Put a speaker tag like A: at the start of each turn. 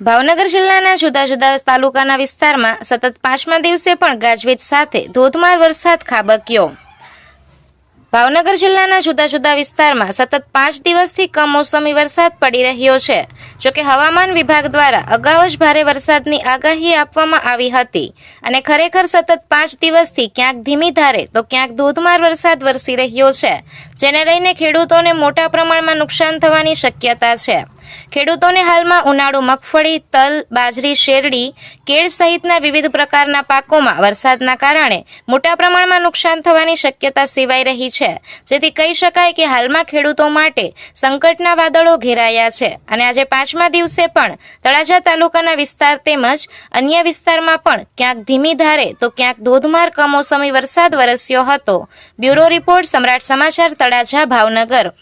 A: ભાવનગર જિલ્લાના જુદા જુદા તાલુકાના વિસ્તારમાં સતત પાંચમા દિવસે પણ ગાજવીજ સાથે ધોધમાર વરસાદ ખાબક્યો. ભાવનગર જિલ્લાના જુદા જુદા વિસ્તારમાં સતત પાંચ દિવસથી કમોસમી વરસાદ પડી રહ્યો છે. જોકે હવામાન વિભાગ દ્વારા અગાઉ જ ભારે વરસાદની આગાહી આપવામાં આવી હતી અને ખરેખર સતત પાંચ દિવસથી ક્યાંક ધીમી ધારે તો ક્યાંક ધોધમાર વરસાદ વરસી રહ્યો છે, જેને લઈને ખેડૂતોને મોટા પ્રમાણમાં નુકસાન થવાની શક્યતા છે. ખેડૂતોને હાલમાં ઉનાળુ મગફળી, તલ, બાજરી, શેરડી, કેળ સહિતના વિવિધ પ્રકારના પાકોમાં વરસાદના કારણે મોટા પ્રમાણમાં નુકસાન થવાની શક્યતા સેવાઈ રહી છે. જેથી કહી શકાય કે હાલમાં ખેડૂતો માટે સંકટના વાદળો ઘેરાયા છે. અને આજે પાંચમા દિવસે પણ તળાજા તાલુકાના વિસ્તાર તેમજ અન્ય વિસ્તારમાં પણ ક્યાંક ધીમી ધારે તો ક્યાંક ધોધમાર કમોસમી વરસાદ વરસ્યો હતો. બ્યુરો રિપોર્ટ સમ્રાટ સમાચાર તળાજા, ભાવનગર.